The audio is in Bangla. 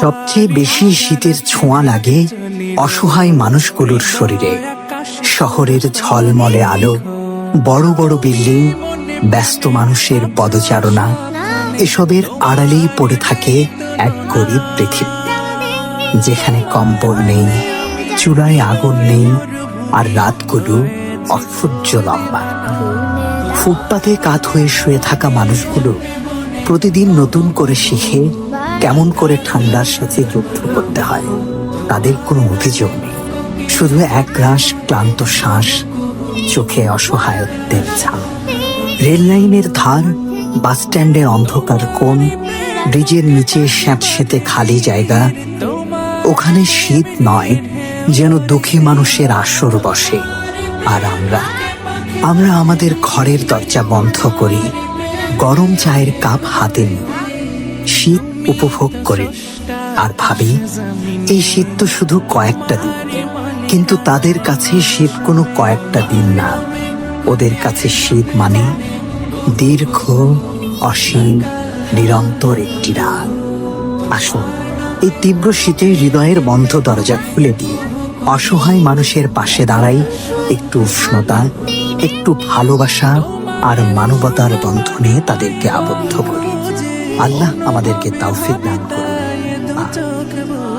সবচেয়ে বেশি শীতের ছোঁয়া লাগে অসহায় মানুষগুলোর শরীরে। শহরের ঝলমলে আলো, বড় বড় বিল্ডিং, ব্যস্ত মানুষের পদচারণা, এসবের আড়ালেই পড়ে থাকে এক গরিব পৃথিবী, যেখানে কম্বল নেই চূড়ায় আগুন নেই, আর রাতগুলো অসহ্য লম্বা। ফুটপাতে কাত হয়ে শুয়ে থাকা মানুষগুলো প্রতিদিন নতুন করে শিখে কেমন করে ঠান্ডার সাথে যুদ্ধ করতে হয়, তাদের কোনো অভিযোগ নেই। শুধু এক গ্রাস ক্লান্ত শ্বাস, চোখে অসহায়ত্বের ছাপ। রেল লাইনের ধার, বাস স্ট্যান্ডের অন্ধকার কোণ, ব্রিজের নিচে স্যাঁতসেঁতে খালি জায়গা, ওখানে শীত নয়, যেন দুঃখী মানুষের আসর বসে। আর আমরা আমরা আমাদের ঘরের দরজা বন্ধ করি, গরম চায়ের কাপ হাতে নিই। শীত উপভোগ করে। আর ভাবি, এই শীত তো শুধু কয়েকটা দিন, কিন্তু তাদের কাছে শীত কোনো কয়েকটা দিন না। ওদের কাছে শীত মানে দীর্ঘ, অসীম, নিরন্তর একটি রাত। আসুন, এই তীব্র শীতে হৃদয়ের বন্ধ দরজা খুলে দিয়ে অসহায় মানুষের পাশে দাঁড়াই একটু উষ্ণতা, একটু ভালোবাসা আর মানবতার বন্ধনে তাদেরকে আবদ্ধ করি। আল্লাহ আমাদেরকে তাওফিক দান করুন।